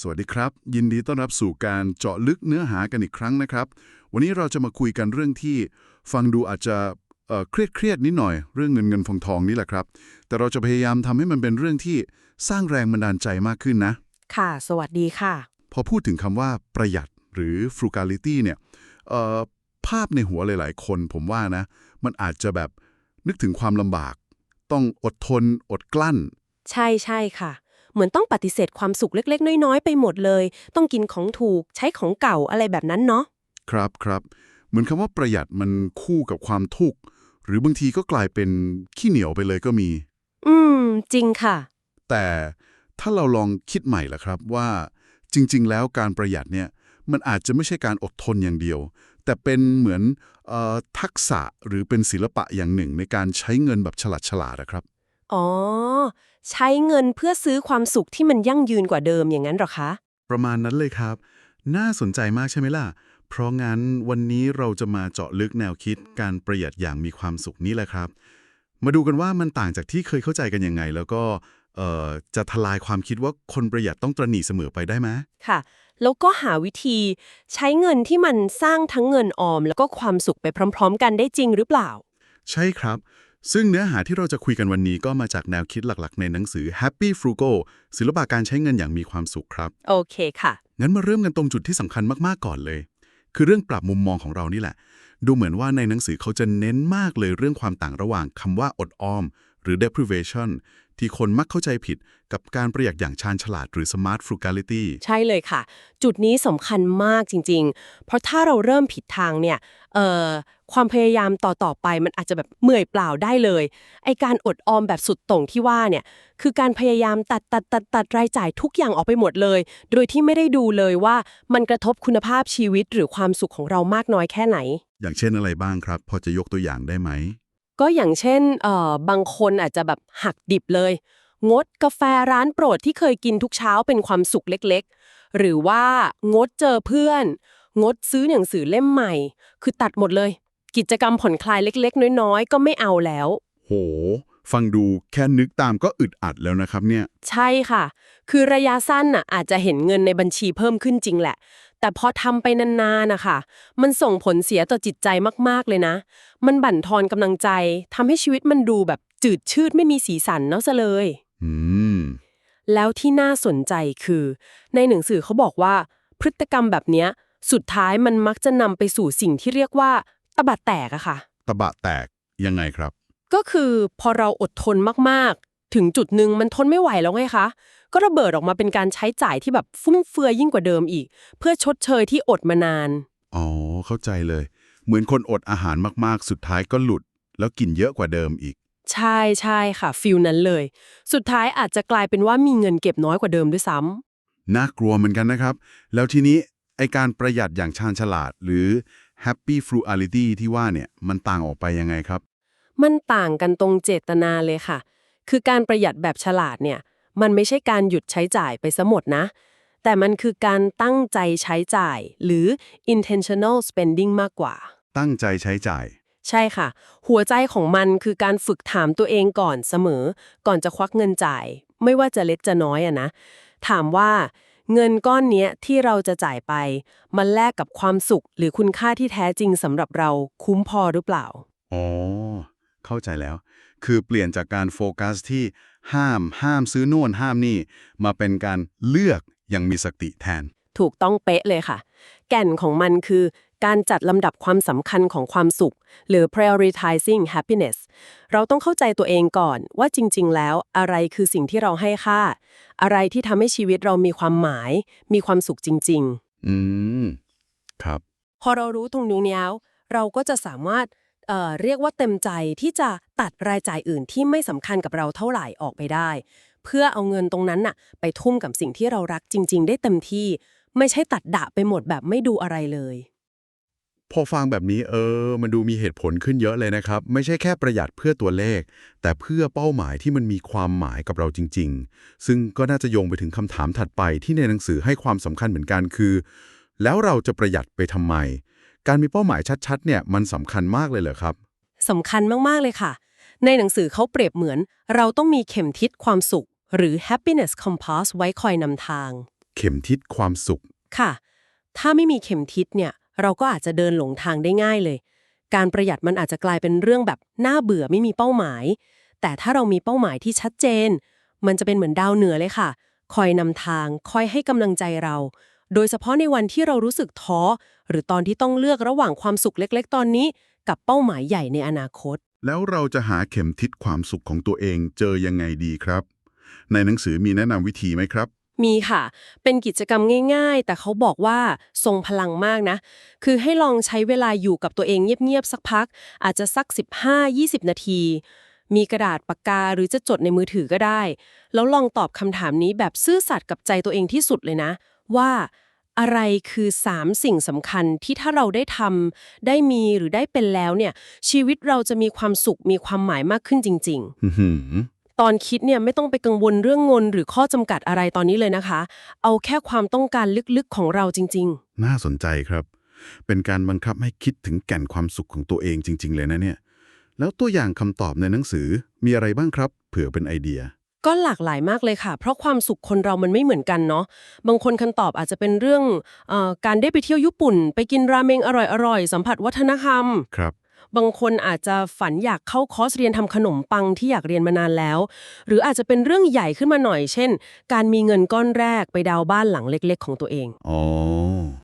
สวัสดีครับ ยินดีต้อนรับสู่การเจาะลึกเนื้อหากันอีกครั้งนะครับ วันนี้เราจะมาคุยกันเรื่องที่ฟังดูอาจจะเอ่อเครียดเครียดๆนิดหน่อย เรื่องเงินเงินทองทองนี่แหละครับ แต่เราจะพยายามทำให้มันเป็นเรื่องที่สร้างแรงบันดาลใจมากขึ้นนะ ค่ะ สวัสดีค่ะ พอพูดถึงคำว่าประหยัดหรือ frugality เนี่ยเอ่อภาพในหัวหลาย ๆ คนผมว่านะ มันอาจจะแบบนึกถึงความลำบาก ต้องอดทน อดกลั้น ใช่ใช่ค่ะ เหมือนต้องปฏิเสธความสุขเล็ก ๆ น้อย ๆ ไปหมดเลย ต้องกินของถูกใช้ของเก่าอะไรแบบนั้นเนาะครับครับเหมือนคำว่าประหยัดมันคู่กับความทุกข์หรือบางทีก็กลายเป็นขี้เหนียวไปเลยก็มี อืม จริงค่ะ แต่ถ้าเราลองคิดใหม่ล่ะครับว่า จริง ๆ แล้วการประหยัดเนี่ยมันอาจจะไม่ใช่การอดทนอย่างเดียว แต่เป็นเหมือนเออทักษะหรือเป็นศิลปะอย่างหนึ่งในการใช้เงินแบบฉลาดฉลาดๆนะครับ อ๋อ ใช้เงินเพื่อซื้อความสุขที่มันยั่งยืนกว่าเดิมอย่างนั้นเหรอคะ ประมาณนั้นเลยครับ น่าสนใจมากใช่ไหมล่ะ เพราะงั้นวันนี้เราจะมาเจาะลึกแนวคิดการประหยัดอย่างมีความสุขนี้แหละครับ มาดูกันว่ามันต่างจากที่เคยเข้าใจกันยังไง แล้วก็เอ่อจะทลายความคิดว่าคนประหยัดต้องตระหนี่เสมอไปได้ไหมค่ะ แล้วก็หาวิธีใช้เงินที่มันสร้างทั้งเงินออม แล้วก็ความสุขไปพร้อม ๆ กันได้จริงหรือเปล่า ใช่ครับ ซึ่งเนื้อหาที่เราจะคุยกันวันนี้ก็มาจากแนวคิดหลักๆ ในหนังสือ Happy Frugal ศิลปะการใช้เงินอย่างมีความสุขครับ โอเคค่ะ งั้นมาเริ่มกันตรงจุดที่สำคัญมากๆก่อนเลย คือเรื่องปรับมุมมองของเรานี่แหละ ดูเหมือนว่าในหนังสือเขาจะเน้นมากเลยเรื่องความต่างระหว่างคำว่าอดออม หรือ deprivation ที่คนมักเข้าใจผิดกับการประหยัดอย่างชาญฉลาดหรือ smart frugality ใช่เลยค่ะ จุดนี้สำคัญมากจริง ๆ เพราะถ้าเราเริ่มผิดทางเนี่ยเอ่อความพยายามต่อๆไปมันอาจจะแบบเมื่อยเปล่าได้เลย ไอการอดออมแบบสุดโต่งที่ว่าเนี่ยคือการพยายามตัดตัดตัดตัดรายจ่ายทุกอย่างออกไปหมดเลย โดยที่ไม่ได้ดูเลยว่ามันกระทบคุณภาพชีวิตหรือความสุขของเรามากน้อยแค่ไหน อย่างเช่นอะไรบ้างครับ พอจะยกตัวอย่างได้ไหม ก็อย่างเช่นเอ่อบางคนอาจจะแบบหักดิบเลย งดกาแฟร้านโปรดที่เคยกินทุกเช้าเป็นความสุขเล็กๆ หรือว่างดเจอเพื่อน งดซื้อหนังสือเล่มใหม่ คือตัดหมดเลย กิจกรรมผ่อนคลายเล็กๆ น้อยๆ ก็ไม่เอาแล้ว โห ฟังดูแค่นึกตามก็อึดอัดแล้วนะครับเนี่ย ใช่ค่ะ คือระยะสั้นน่ะอาจจะเห็นเงินในบัญชีเพิ่มขึ้นจริงแหละ แต่พอทำไปนานๆนะคะมันส่งผลเสียต่อจิตใจมากๆเลยนะ มันบั่นทอนกำลังใจทำให้ชีวิตมันดูแบบจืดชืดไม่มีสีสันเนาะซะเลย อืม แล้วที่น่าสนใจคือ ในหนังสือเขาบอกว่า พฤติกรรมแบบเนี้ย สุดท้ายมันมักจะนำไปสู่สิ่งที่เรียกว่าตะบัดแตกอะค่ะ ตะบะแตกยังไงครับ ก็คือพอเราอดทนมากๆ ถึงจุดหนึ่งมันทนไม่ไหวแล้วไงคะ ก็ระเบิดออกมาเป็นการใช้จ่ายที่แบบฟุ่มเฟือยยิ่งกว่าเดิมอีก เพื่อชดเชยที่อดมานาน อ๋อ เข้าใจเลย เหมือนคนอดอาหารมากๆ สุดท้ายก็หลุด แล้วกินเยอะกว่าเดิมอีก ใช่ใช่ค่ะฟิลนั้นเลย สุดท้ายอาจจะกลายเป็นว่ามีเงินเก็บน้อยกว่าเดิมด้วยซ้ำน่ากลัวเหมือนกันนะครับ แล้วทีนี้ไอการประหยัดอย่างชาญฉลาด หรือ happy frugality ที่ว่าเนี่ยมันต่างออกไปยังไงครับ มันต่างกันตรงเจตนาเลยค่ะ คือการประหยัดแบบฉลาดเนี่ย มันไม่ใช่การหยุดใช้จ่ายไปซะหมดนะ แต่มันคือการตั้งใจใช้จ่าย หรือ intentional spending มากกว่า ตั้งใจใช้จ่าย ใช่ค่ะ หัวใจของมันคือการฝึกถามตัวเองก่อนเสมอ ก่อนจะควักเงินจ่าย ไม่ว่าจะเล็กจะน้อยอะนะ ถามว่าเงินก้อนเนี้ยที่เราจะจ่ายไป มันแลกกับความสุขหรือคุณค่าที่แท้จริงสำหรับเราคุ้มพอหรือเปล่า อ๋อ เข้าใจแล้ว คือเปลี่ยนจากการโฟกัสที่ห้ามห้ามซื้อโน่นห้ามนี่ มาเป็นการเลือกอยังมีสติแทน ถูกต้องเป๊ะเลยค่ะ แก่นของมันคือการจัดลำดับความสำคัญของความสุข หรือ prioritizing happiness เราต้องเข้าใจตัวเองก่อนว่าจริง ๆ แล้วอะไรคือสิ่งที่เราให้ค่า อะไรที่ทำให้ชีวิตเรามีความหมาย มีความสุขจริงอืม ครับๆพอเรารู้ตรงนี้แล้วเราก็จะสามารถ เออเรียกว่าเต็มใจที่จะตัดรายจ่ายอื่นที่ไม่สำคัญกับเราเท่าไหร่ออกไปได้ เพื่อเอาเงินตรงนั้นน่ะ ไปทุ่มกับสิ่งที่เรารักจริง ๆ ได้เต็มที่ ไม่ใช่ตัดดะไปหมดแบบไม่ดูอะไรเลยพอฟังแบบนี้เออ มันดูมีเหตุผลขึ้นเยอะเลยนะครับ ไม่ใช่แค่ประหยัดเพื่อตัวเลข แต่เพื่อเป้าหมายที่มันมีความหมายกับเราจริง ๆ ซึ่งก็น่าจะโยงไปถึงคำถามถัดไปที่ในหนังสือให้ความสำคัญเหมือนกันคือ แล้วเราจะประหยัดไปทำไม การมีเป้าหมายชัดๆเนี่ยมันสำคัญมากเลยเหรอครับ สำคัญมาก ๆ เลยค่ะ ในหนังสือเขาเปรียบเหมือน เราต้องมีเข็มทิศความสุข หรือ happiness compass ไว้คอยนำทาง เข็มทิศความสุข ค่ะ ถ้าไม่มีเข็มทิศเนี่ย เราก็อาจจะเดินหลงทางได้ง่ายเลย การประหยัดมันอาจจะกลายเป็นเรื่องแบบน่าเบื่อไม่มีเป้าหมาย แต่ถ้าเรามีเป้าหมายที่ชัดเจน มันจะเป็นเหมือนดาวเหนือเลยค่ะ คอยนำทาง คอยให้กำลังใจเรา โดยเฉพาะในวันที่เรารู้สึกท้อ หรือตอนที่ต้องเลือกระหว่างความสุขเล็ก ๆ ตอนนี้ กับเป้าหมายใหญ่ในอนาคต แล้วเราจะหาเข็มทิศความสุขของตัวเองเจอยังไงดีครับ ในหนังสือมีแนะนำวิธีไหมครับ มีค่ะ เป็นกิจกรรมง่าย ๆ แต่เขาบอกว่าทรงพลังมากนะ คือให้ลองใช้เวลาอยู่กับตัวเองเงียบๆสักพัก อาจจะสัก 15-20 นาทีมีกระดาษปากกาหรือจะจดในมือถือก็ได้ แล้วลองตอบคำถามนี้แบบซื่อสัตย์กับใจตัวเองที่สุดเลยนะ ว่าอะไรคือ 3 สิ่งสำคัญที่ถ้าเราได้ทำได้มีหรือได้เป็นแล้วเนี่ย ชีวิตเราจะมีความสุขมีความหมายมากขึ้นจริงๆอื้อหือตอนคิดเนี่ยไม่ต้องไปกังวลเรื่องเงินหรือข้อจำกัดอะไรตอนนี้เลยนะคะ เอาแค่ความต้องการลึกๆของเราจริง น่าสนใจครับ เป็นการบังคับให้คิดถึงแก่นความสุขของตัวเองจริง ๆ เลยนะเนี่ย แล้วตัวอย่างคำตอบในหนังสือมีอะไรบ้างครับ เผื่อเป็นไอเดียๆ ก็หลากหลายมากเลยค่ะ เพราะความสุขคนเรามันไม่เหมือนกันเนาะบางคนคำตอบอาจจะเป็นเรื่องเออการได้ไปเที่ยวญี่ปุ่น ไปกินราเมงอร่อยๆสัมผัสวัฒนธรรมครับบางคนอาจจะฝันอยากเข้าคอร์สเรียนทำขนมปังที่อยากเรียนมานานแล้ว หรืออาจจะเป็นเรื่องใหญ่ขึ้นมาหน่อย เช่น การมีเงินก้อนแรกไปดาวน์บ้านหลังเล็ก ๆ ของตัวเองอ๋อ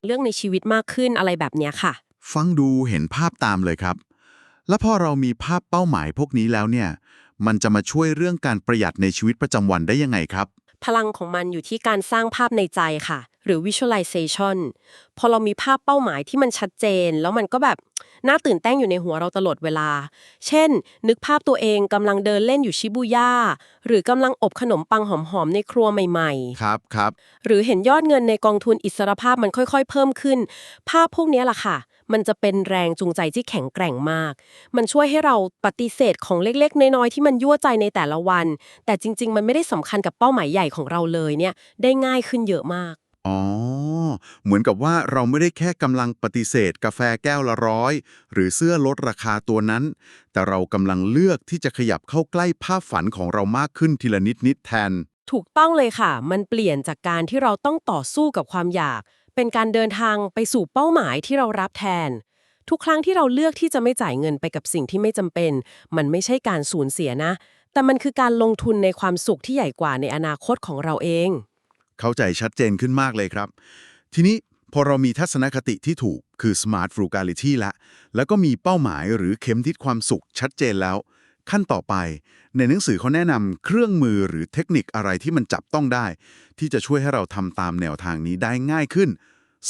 เรื่องในชีวิตมากขึ้นอะไรแบบเนี้ยค่ะ ฟังดูเห็นภาพตามเลยครับ แล้วพอเรามีภาพเป้าหมายพวกนี้แล้วเนี่ย มันจะมาช่วยเรื่องการประหยัดในชีวิตประจำวันได้ยังไงครับ พลังของมันอยู่ที่การสร้างภาพในใจค่ะ หรือ visualization พอเรามีภาพเป้าหมายที่มันชัดเจน แล้วมันก็แบบ น่าตื่นเต้นอยู่ในหัวเราตลอดเวลา เช่น นึกภาพตัวเองกำลังเดินเล่นอยู่ชิบูย่า หรือกำลังอบขนมปังหอมๆในครัวใหม่ครับครับๆหรือเห็นยอดเงินในกองทุนอิสรภาพมันค่อยๆ เพิ่มขึ้น ภาพพวกนี้ล่ะค่ะ มันจะเป็นแรงจูงใจที่แข็งแกร่งมาก มันช่วยให้เราปฏิเสธของเล็กๆ น้อยๆที่มันยั่วใจในแต่ละวัน แต่จริง ๆ มันไม่ได้สำคัญกับเป้าหมายใหญ่ของเราเลยเนี่ย ได้ง่ายขึ้นเยอะมาก อ๋อ เหมือนกับว่าเราไม่ได้แค่กำลังปฏิเสธกาแฟแก้วละร้อยหรือเสื้อลดราคาตัวนั้น แต่เรากำลังเลือกที่จะขยับเข้าใกล้ภาพฝันของเรามากขึ้นทีละนิดนิดแทน ถูกต้องเลยค่ะ มันเปลี่ยนจากการที่เราต้องต่อสู้กับความอยาก เป็นการเดินทางไปสู่เป้าหมายที่เรารับแทน ทุกครั้งที่เราเลือกที่จะไม่จ่ายเงินไปกับสิ่งที่ไม่จำเป็น มันไม่ใช่การสูญเสียนะ แต่มันคือการลงทุนในความสุขที่ใหญ่กว่าในอนาคตของเราเอง เข้าใจชัดเจนขึ้นมากเลยครับ ทีนี้พอเรามีทัศนคติที่ถูกคือ smart frugality ละ แล้วก็มีเป้าหมายหรือเข็มทิศความสุขชัดเจนแล้ว ขั้นต่อไป ในหนังสือเขาแนะนำเครื่องมือหรือเทคนิคอะไรที่มันจับต้องได้ ที่จะช่วยให้เราทำตามแนวทางนี้ได้ง่ายขึ้น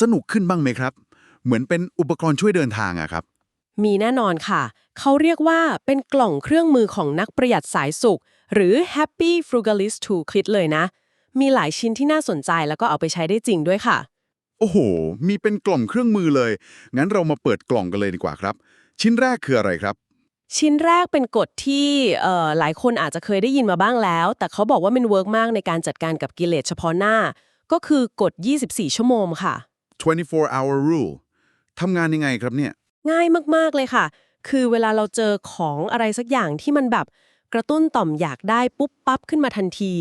สนุกขึ้นบ้างไหมครับ เหมือนเป็นอุปกรณ์ช่วยเดินทางอะครับ มีแน่นอนค่ะ เขาเรียกว่าเป็นกล่องเครื่องมือของนักประหยัดสายสุข หรือ Happy Frugalist Toolkit เลยนะ มีหลายชิ้นที่น่าสนใจแล้วก็เอาไปใช้ได้จริงด้วยค่ะ โอ้โห มีเป็นกล่องเครื่องมือเลย งั้นเรามาเปิดกล่องกันเลยดีกว่าครับ ชิ้นแรกคืออะไรครับ ชิ้นแรกเป็นกฎที่เอ่อหลายคนอาจจะเคยได้ยินมาบ้างแล้ว แต่เขาบอกว่ามันเวิร์กมากในการจัดการกับกิเลสเฉพาะหน้า ก็คือกฎ 24 ชั่วโมงค่ะ 24 hour rule ทำงานยังไงครับเนี่ย ง่ายมากๆเลยค่ะ คือเวลาเราเจอของอะไรสักอย่างที่มันแบบ กระตุ้นต่อมอยากได้ปุ๊บปั๊บขึ้นมาทันที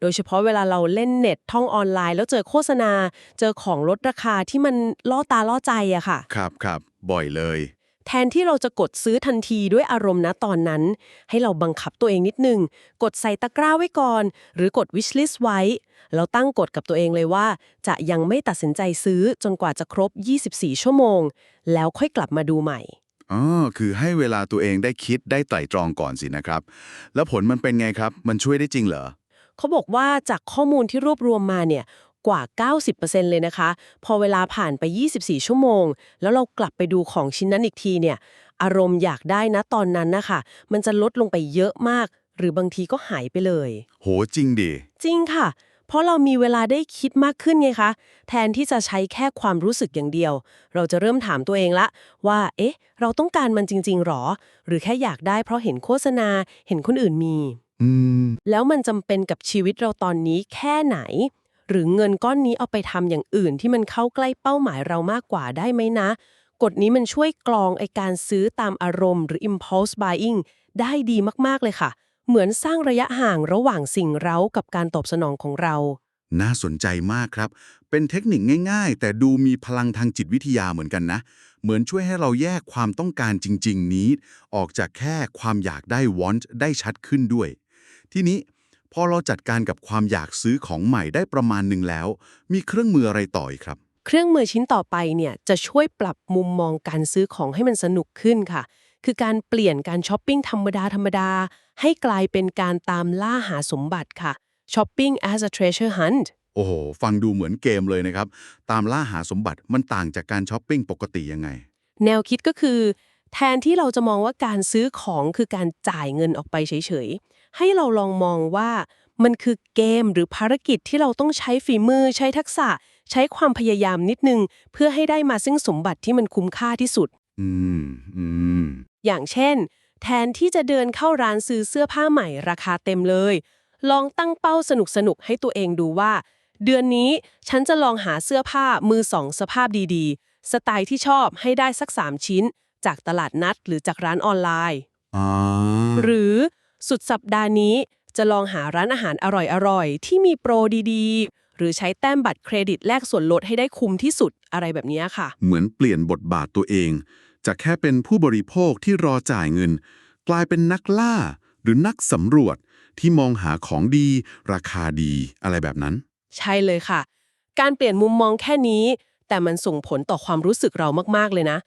โดยเฉพาะเวลาเราเล่นเน็ตท่องออนไลน์ แล้วเจอโฆษณา เจอของลดราคาที่มันล่อตาล่อใจอะค่ะ ครับครับบ่อยเลย แทนที่เราจะกดซื้อทันทีด้วยอารมณ์นะตอนนั้น ให้เราบังคับตัวเองนิดนึง กดใส่ตะกร้าไว้ก่อน หรือกด wish list ไว้ แล้วตั้งกฎกับตัวเองเลยว่า จะยังไม่ตัดสินใจซื้อจนกว่าจะครบ 24 ชั่วโมง แล้วค่อยกลับมาดูใหม่ อ๋อคือให้เวลาตัวเองได้คิดได้ไตร่ตรองก่อนสินะครับ แล้วผลมันเป็นไงครับ มันช่วยได้จริงเหรอ เขาบอกว่าจากข้อมูลที่รวบรวมมาเนี่ยกว่า 90%เลยนะคะ พอเวลาผ่านไป 24 ชั่วโมง แล้วเรากลับไปดูของชิ้นนั้นอีกทีเนี่ย อารมณ์อยากได้นะตอนนั้นนะคะ มันจะลดลงไปเยอะมาก หรือบางทีก็หายไปเลย โหจริงดิ จริงค่ะ เพราะเรามีเวลาได้คิดมากขึ้นไงคะ แทนที่จะใช้แค่ความรู้สึกอย่างเดียว เราจะเริ่มถามตัวเองละ ว่า เอ๊ะ เราต้องการมันจริง ๆหรอ หรือแค่อยากได้เพราะเห็นโฆษณา เห็นคนอื่นมีอืมแล้วมันจำเป็นกับชีวิตเราตอนนี้แค่ไหน หรือเงินก้อนนี้เอาไปทำอย่างอื่นที่มันเข้าใกล้เป้าหมายเรามากกว่าได้ไหมนะ กฎนี้มันช่วยกรองไอการซื้อตามอารมณ์หรือ impulse buying ได้ดีมากๆเลยค่ะ เหมือนสร้างระยะห่างระหว่างสิ่งเร้ากับการตอบสนองของเรา น่าสนใจมากครับ เป็นเทคนิคง่ายๆ แต่ดูมีพลังทางจิตวิทยาเหมือนกันนะ เหมือนช่วยให้เราแยกความต้องการจริง ๆ นี้ ออกจากแค่ความอยากได้ want ได้ชัดขึ้นด้วย ทีนี้พอเราจัดการกับความอยากซื้อของใหม่ได้ประมาณหนึ่งแล้ว มีเครื่องมืออะไรต่ออีกครับ เครื่องมือชิ้นต่อไปเนี่ยจะช่วยปรับมุมมองการซื้อของให้มันสนุกขึ้นค่ะ คือการเปลี่ยนการช้อปปิ้งธรรมดาธรรมดา ให้กลายเป็นการตามล่าหาสมบัติค่ะ shopping as a treasure hunt โอ้โห ฟังดูเหมือนเกมเลยนะครับ ตามล่าหาสมบัติมันต่างจากการช้อปปิ้งปกติยังไง แนวคิดก็คือ แทนที่เราจะมองว่าการซื้อของคือการจ่ายเงินออกไปเฉยๆ ให้เราลองมองว่ามันคือเกมหรือภารกิจที่เราต้องใช้ฝีมือ ใช้ทักษะ ใช้ความพยายามนิดนึง เพื่อให้ได้มาซึ่งสมบัติที่มันคุ้มค่าที่สุด อืมอืมอย่างเช่น แทนที่จะเดินเข้าร้านซื้อเสื้อผ้าใหม่ราคาเต็มเลย ลองตั้งเป้าสนุกๆให้ตัวเองดูว่า เดือนนี้ฉันจะลองหาเสื้อผ้ามือสองสภาพดีๆ สไตล์ที่ชอบให้ได้สัก 3 ชิ้น จากตลาดนัดหรือจากร้านออนไลน์อ่าหรือสุดสัปดาห์นี้จะลองหาร้านอาหารอร่อยๆ ที่มีโปรดีๆ หรือใช้แต้มบัตรเครดิตแลกส่วนลดให้ได้คุ้มที่สุดอะไรแบบนี้ค่ะ เหมือนเปลี่ยนบทบาทตัวเอง จากแค่เป็นผู้บริโภคที่รอจ่ายเงิน กลายเป็นนักล่า หรือนักสำรวจที่มองหาของดี ราคาดีอะไรแบบนั้น ใช่เลยค่ะ การเปลี่ยนมุมมองแค่นี้ แต่มันส่งผลต่อความรู้สึกเรามากๆเลยนะ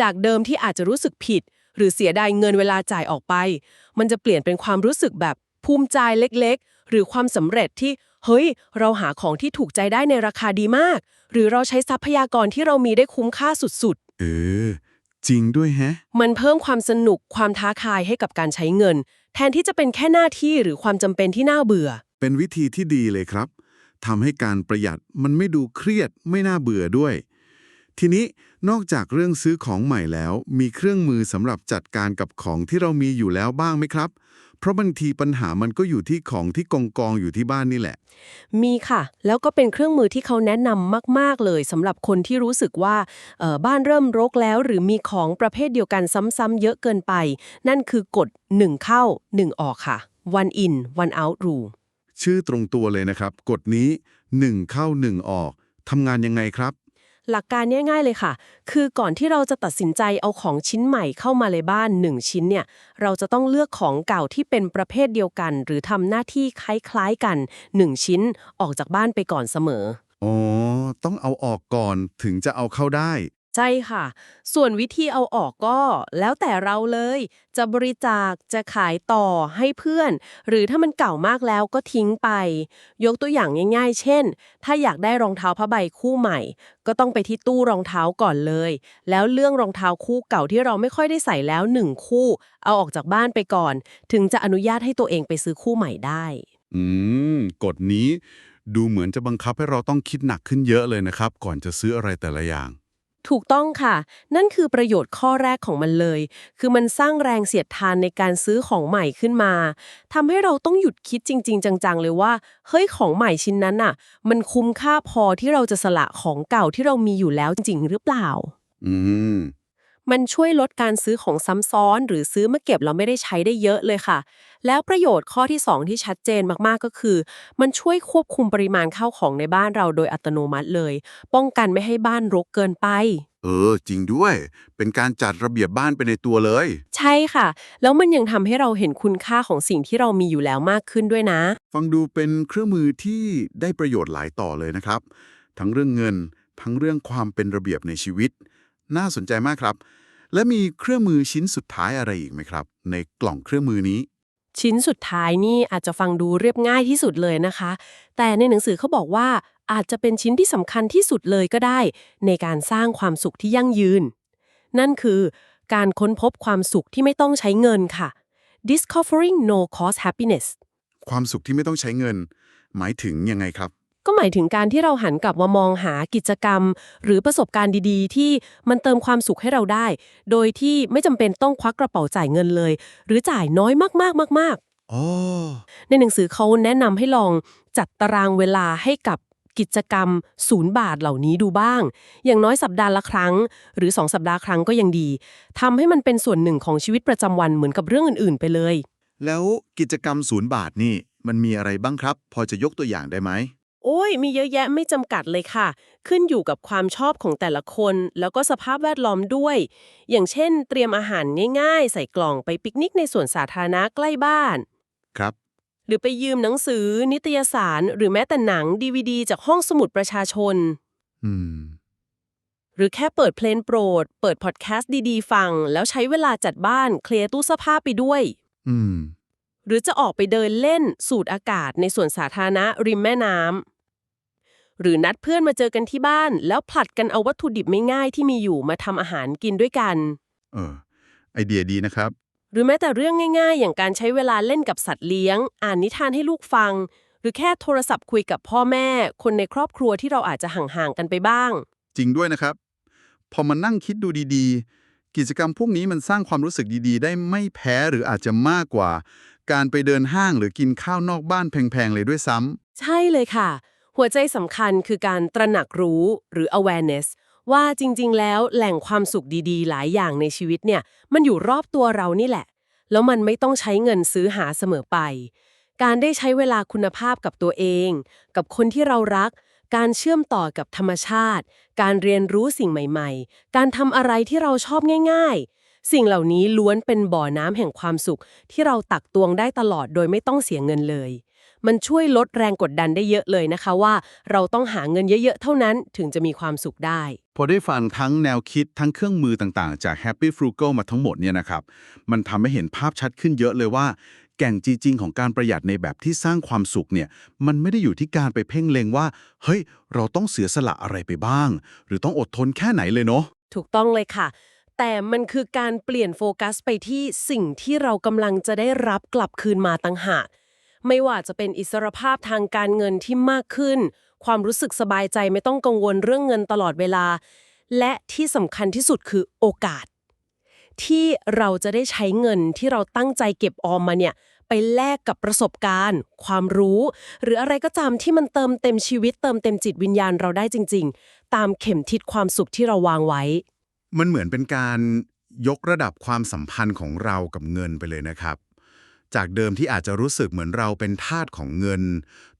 จากเดิมที่อาจจะรู้สึกผิด หรือเสียดายเงินเวลาจ่ายออกไป มันจะเปลี่ยนเป็นความรู้สึกแบบภูมิใจเล็กๆ หรือความสำเร็จที่เฮ้ย เราหาของที่ถูกใจได้ในราคาดีมาก หรือเราใช้ทรัพยากรที่เรามีได้คุ้มค่าสุดเออ จริงด้วยแฮะๆมันเพิ่มความสนุกความท้าทายให้กับการใช้เงิน แทนที่จะเป็นแค่หน้าที่หรือความจำเป็นที่น่าเบื่อ เป็นวิธีที่ดีเลยครับทำให้การประหยัดมันไม่ดูเครียดไม่น่าเบื่อด้วย ทีนี้นอกจากเรื่องซื้อของใหม่แล้ว มีเครื่องมือสำหรับจัดการกับของที่เรามีอยู่แล้วบ้างไหมครับ เพราะบางทีปัญหามันก็อยู่ที่ของที่กองกองๆอยู่ที่บ้านนี่แหละ มีค่ะ แล้วก็เป็นเครื่องมือที่เขาแนะนำมาก ๆ เลยสำหรับคนที่รู้สึกว่าเอ่อบ้านเริ่มรกแล้ว หรือมีของประเภทเดียวกันซ้ำๆเยอะเกินไป นั่นคือกฎ1เข้า 1 ออกค่ะ one in one out rule ชื่อตรงตัวเลยนะครับ กฎนี้ 1 เข้า 1 ออกทำงานยังไงครับ หลักการง่ายๆเลยค่ะ คือก่อนที่เราจะตัดสินใจเอาของชิ้นใหม่เข้ามาในบ้าน 1 ชิ้นเนี่ย เราจะต้องเลือกของเก่าที่เป็นประเภทเดียวกัน หรือทำหน้าที่คล้ายๆกัน 1 ชิ้นออกจากบ้านไปก่อนเสมอ อ๋อ ต้องเอาออกก่อนถึงจะเอาเข้าได้ ใช่ค่ะ ส่วนวิธีเอาออกก็แล้วแต่เราเลย จะบริจาคจะขายต่อให้เพื่อน หรือถ้ามันเก่ามากแล้วก็ทิ้งไป ยกตัวอย่างง่ายๆ เช่น ถ้าอยากได้รองเท้าผ้าใบคู่ใหม่ ก็ต้องไปที่ตู้รองเท้าก่อนเลย แล้วเรื่องรองเท้าคู่เก่าที่เราไม่ค่อยได้ใส่แล้วหนึ่งคู่ เอาออกจากบ้านไปก่อน ถึงจะอนุญาตให้ตัวเองไปซื้อคู่ใหม่ได้ อืมกฎนี้ดูเหมือนจะบังคับให้เราต้องคิดหนักขึ้นเยอะเลยนะครับ ก่อนจะซื้ออะไรแต่ละอย่าง ถูกต้องค่ะ นั่นคือประโยชน์ข้อแรกของมันเลย คือมันสร้างแรงเสียดทานในการซื้อของใหม่ขึ้นมาทำให้เราต้องหยุดคิดจริง ๆ จัง ๆ เลยว่า เฮ้ยของใหม่ชิ้นนั้นน่ะ มันคุ้มค่าพอที่เราจะสละของเก่าที่เรามีอยู่แล้วจริงๆหรือเปล่า อืม มันช่วยลดการซื้อของซ้ำซ้อน หรือซื้อมาเก็บเราไม่ได้ใช้ได้เยอะเลยค่ะ แล้วประโยชน์ข้อที่ 2 ที่ชัดเจนมากๆก็คือ มันช่วยควบคุมปริมาณข้าวของในบ้านเราโดยอัตโนมัติเลย ป้องกันไม่ให้บ้านรกเกินไป เออ จริงด้วย เป็นการจัดระเบียบบ้านไปในตัวเลย ใช่ค่ะ แล้วมันยังทำให้เราเห็นคุณค่าของสิ่งที่เรามีอยู่แล้วมากขึ้นด้วยนะ ฟังดูเป็นเครื่องมือที่ได้ประโยชน์หลายต่อเลยนะครับ ทั้งเรื่องเงิน ทั้งเรื่องความเป็นระเบียบในชีวิต น่าสนใจมากครับ และมีเครื่องมือชิ้นสุดท้ายอะไรอีกไหมครับ ในกล่องเครื่องมือนี้ ชิ้นสุดท้ายนี่อาจจะฟังดูเรียบง่ายที่สุดเลยนะคะ แต่ในหนังสือเขาบอกว่าอาจจะเป็นชิ้นที่สำคัญที่สุดเลยก็ได้ ในการสร้างความสุขที่ยั่งยืน นั่นคือการค้นพบความสุขที่ไม่ต้องใช้เงินค่ะ discovering no cost happiness ความสุขที่ไม่ต้องใช้เงิน หมายถึงยังไงครับ ก็หมายถึงการที่เราหันกลับมามองหากิจกรรม หรือประสบการณ์ดีๆ ที่มันเติมความสุขให้เราได้ โดยที่ไม่จำเป็นต้องควักกระเป๋าจ่ายเงินเลย หรือจ่ายน้อยมากๆมากๆอ๋อในหนังสือเขาแนะนำให้ลองจัดตารางเวลาให้กับกิจกรรมศูนย์บาทเหล่านี้ดูบ้าง อย่างน้อยสัปดาห์ละครั้ง หรือ 2 สัปดาห์ครั้งก็ยังดีทำให้มันเป็นส่วนหนึ่งของชีวิตประจำวันเหมือนกับเรื่องอื่นๆ ไปเลย แล้วกิจกรรมศูนย์บาทนี่มันมีอะไรบ้างครับ พอจะยกตัวอย่างได้ไหม โโอ้ย มีเยอะแยะไม่จำกัดเลยค่ะ ขึ้นอยู่กับความชอบของแต่ละคน แล้วก็สภาพแวดล้อมด้วย อย่างเช่น เตรียมอาหารง่ายๆ ใส่กล่องไปปิกนิกในสวนสาธารณะใกล้บ้าน ครับ หรือไปยืมหนังสือ นิตยสาร หรือแม้แต่หนังดีวดีจากห้องสมุดประชาชน อืม หรือแค่เปิดเพลงโปรด เปิดพอดแคสต์ดีๆ ฟัง แล้วใช้เวลาจัดบ้านเคลียร์ตู้เสื้อผ้าไปด้วย อืม หรือจะออกไปเดินเล่นสูดอากาศในสวนสาธารณะริมแม่น้ำ หรือนัดเพื่อนมาเจอกันที่บ้าน แล้วผลัดกันเอาวัตถุดิบไม่ง่ายที่มีอยู่มาทำอาหารกินด้วยกัน เออ ไอเดียดีนะครับ หรือแม้แต่เรื่องง่าย ๆ อย่างการใช้เวลาเล่นกับสัตว์เลี้ยง อ่านนิทานให้ลูกฟัง หรือแค่โทรศัพท์คุยกับพ่อแม่ คนในครอบครัวที่เราอาจจะห่างๆกันไปบ้าง จริงด้วยนะครับ พอมานั่งคิดดูดีๆ กิจกรรมพวกนี้มันสร้างความรู้สึกดีๆ ได้ไม่แพ้หรืออาจจะมากกว่า การไปเดินห้างหรือกินข้าวนอกบ้านแพงๆเลยด้วยซ้ำใช่เลยค่ะ หัวใจสำคัญคือการตระหนักรู้หรือ awareness ว่าจริง ๆ แล้วแหล่งความสุขดีๆ หลายอย่างในชีวิตเนี่ย มันอยู่รอบตัวเรานี่แหละ แล้วมันไม่ต้องใช้เงินซื้อหาเสมอไป การได้ใช้เวลาคุณภาพกับตัวเอง กับคนที่เรารัก การเชื่อมต่อกับธรรมชาติ การเรียนรู้สิ่งใหม่ ๆ การทำอะไรที่เราชอบง่าย ๆ สิ่งเหล่านี้ล้วนเป็นบ่อน้ำแห่งความสุขที่เราตักตวงได้ตลอดโดยไม่ต้องเสียเงินเลย มันช่วยลดแรงกดดันได้เยอะเลยนะคะว่า เราต้องหาเงินเยอะๆ เท่านั้นถึงจะมีความสุขได้ พอได้ฟังทั้งแนวคิดทั้งเครื่องมือต่างๆ จาก Happy Frugal มาทั้งหมดเนี่ยนะครับ มันทำให้เห็นภาพชัดขึ้นเยอะเลยว่า แก่งจริง ๆ ของการประหยัดในแบบที่สร้างความสุขเนี่ยมันไม่ได้อยู่ที่การไปเพ่งเล็งว่า เฮ้ย เราต้องเสียสละอะไรไปบ้าง หรือต้องอดทนแค่ไหนเลยเนาะถูกต้องเลยค่ะแต่มันคือการเปลี่ยนโฟกัสไปที่สิ่งที่เรากำลังจะได้รับกลับคืนมาตั้งหาก ไม่ว่าจะเป็นอิสรภาพทางการเงินที่มากขึ้น ความรู้สึกสบายใจไม่ต้องกังวลเรื่องเงินตลอดเวลา และที่สำคัญที่สุดคือโอกาส ที่เราจะได้ใช้เงินที่เราตั้งใจเก็บออมมาเนี่ยไปแลกกับประสบการณ์ ความรู้ หรืออะไรก็ตามที่มันเติมเต็มชีวิตเติมเต็มจิตวิญญาณเราได้จริง ๆ ตามเข็มทิศความสุขที่เราวางไว้ มันเหมือนเป็นการยกระดับความสัมพันธ์ของเรากับเงินไปเลยนะครับ จากเดิมที่อาจจะรู้สึกเหมือนเราเป็นทาสของเงิน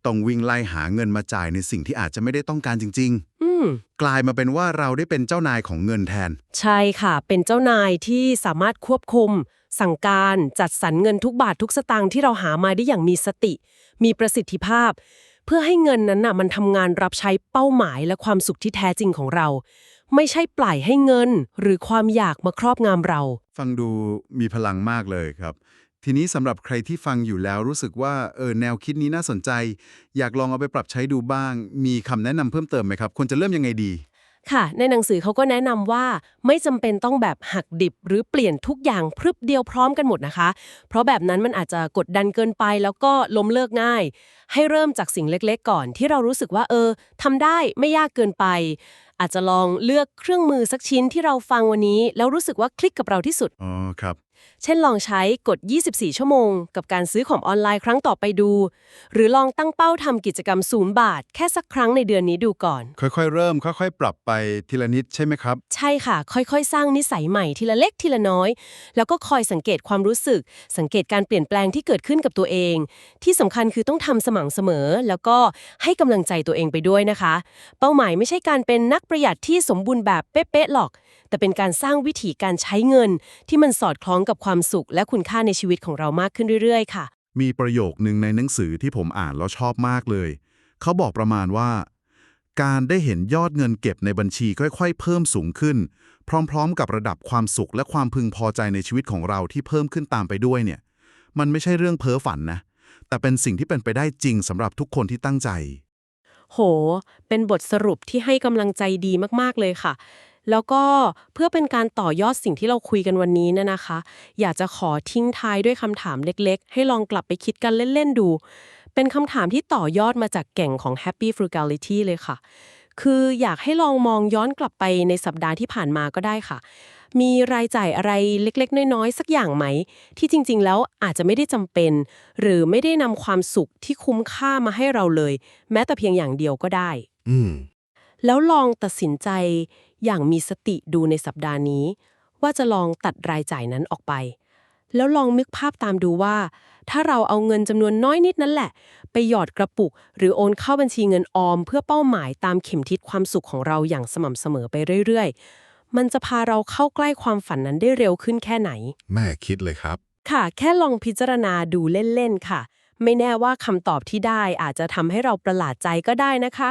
ต้องวิ่งไล่หาเงินมาจ่ายในสิ่งที่อาจจะไม่ได้ต้องการจริงอืมๆกลายมาเป็นว่าเราได้เป็นเจ้านายของเงินแทน ใช่ค่ะ เป็นเจ้านายที่สามารถควบคุม สั่งการจัดสรรเงินทุกบาททุกสตางค์ที่เราหามาได้อย่างมีสติ มีประสิทธิภาพ เพื่อให้เงินนั้นน่ะมันทำงานรับใช้เป้าหมายและความสุขที่แท้จริงของเรา ไม่ใช่ปล่อยให้เงิน หรือความอยากมาครอบงำเรา ฟังดูมีพลังมากเลยครับ ทีนี้สำหรับใครที่ฟังอยู่แล้วรู้สึกว่าเออแนวคิดนี้น่าสนใจ อยากลองเอาไปปรับใช้ดูบ้าง มีคำแนะนำเพิ่มเติมไหมครับควรจะเริ่มยังไงดี ค่ะ ในหนังสือเขาก็แนะนำว่าไม่จำเป็นต้องแบบหักดิบหรือเปลี่ยนทุกอย่างพรึบเดียวพร้อมกันหมดนะคะ เพราะแบบนั้นมันอาจจะกดดันเกินไปแล้วก็ล้มเลิกง่าย ให้เริ่มจากสิ่งเล็กๆ ก่อน ที่เรารู้สึกว่าเออทำได้ไม่ยากเกินไป อาจจะลองเลือกเครื่องมือสักชิ้นที่เราฟังวันนี้ แล้วรู้สึกว่าคลิกกับเราที่สุด อ๋อครับ เช่นลองใช้กด 24 ชั่วโมง กับการซื้อของออนไลน์ครั้งต่อไปดู หรือลองตั้งเป้าทำกิจกรรมศูนย์บาท แค่สักครั้งในเดือนนี้ดูก่อน ค่อยๆ เริ่ม ค่อยๆ ปรับไปทีละนิดใช่ไหมครับ ใช่ค่ะ ค่อยๆ สร้างนิสัยใหม่ทีละเล็กทีละน้อย แล้วก็คอยสังเกตความรู้สึก สังเกตการเปลี่ยนแปลงที่เกิดขึ้นกับตัวเอง ที่สำคัญคือต้องทำสม่ำเสมอ แล้วก็ให้กำลังใจตัวเองไปด้วยนะคะ เป้าหมายไม่ใช่การเป็นนักประหยัดที่สมบูรณ์แบบเป๊ะๆหรอก แต่เป็นการสร้างวิถีการใช้เงิน ที่มันสอดคล้องกับความสุขและคุณค่าในชีวิตของเรามากขึ้นเรื่อยๆ ค่ะ มีประโยคนึงในหนังสือที่ผมอ่านแล้วชอบมากเลย เขาบอกประมาณว่า การได้เห็นยอดเงินเก็บในบัญชีค่อย ๆ เพิ่มสูงขึ้น พร้อม ๆ กับระดับความสุขและความพึงพอใจในชีวิตของเราที่เพิ่มขึ้นตามไปด้วยเนี่ย มันไม่ใช่เรื่องเพ้อฝันนะ แต่เป็นสิ่งที่เป็นไปได้จริงสำหรับทุกคนที่ตั้งใจโห เป็นบทสรุปที่ให้กำลังใจดีมาก ๆ เลยค่ะ แล้วก็เพื่อเป็นการต่อยอดสิ่งที่เราคุยกันวันนี้เนยนะคะ อยากจะขอทิ้งท้ายด้วยคำถามเล็กๆ ให้ลองกลับไปคิดกันเล่น ๆ ดู เป็นคำถามที่ต่อยอดมาจากแก่งของ Happy Frugality เลยค่ะ คืออยากให้ลองมองย้อนกลับไปในสัปดาห์ที่ผ่านมาก็ได้ค่ะ มีรายจ่ายอะไรเล็กๆ น้อยๆ สักอย่างไหม ที่จริงๆ แล้วอาจจะไม่ได้จำเป็น หรือไม่ได้นำความสุขที่คุ้มค่ามาให้เราเลย แม้แต่เพียงอย่างเดียวก็ได้ อืมแล้วลองตัดสินใจ อย่างมีสติดูในสัปดาห์นี้ ว่าจะลองตัดรายจ่ายนั้นออกไป แล้วลองนึกภาพตามดูว่า ถ้าเราเอาเงินจำนวนน้อยนิดนั่นแหละ ไปหยอดกระปุก หรือโอนเข้าบัญชีเงินออม เพื่อเป้าหมายตามเข็มทิศความสุขของเราอย่างสม่ำเสมอไปเรื่อยๆ มันจะพาเราเข้าใกล้ความฝันนั้นได้เร็วขึ้นแค่ไหน แม่คิดเลยครับ ค่ะ แค่ลองพิจารณาดูเล่นๆค่ะ ไม่แน่ว่าคำตอบที่ได้อาจจะทำให้เราประหลาดใจก็ได้นะคะ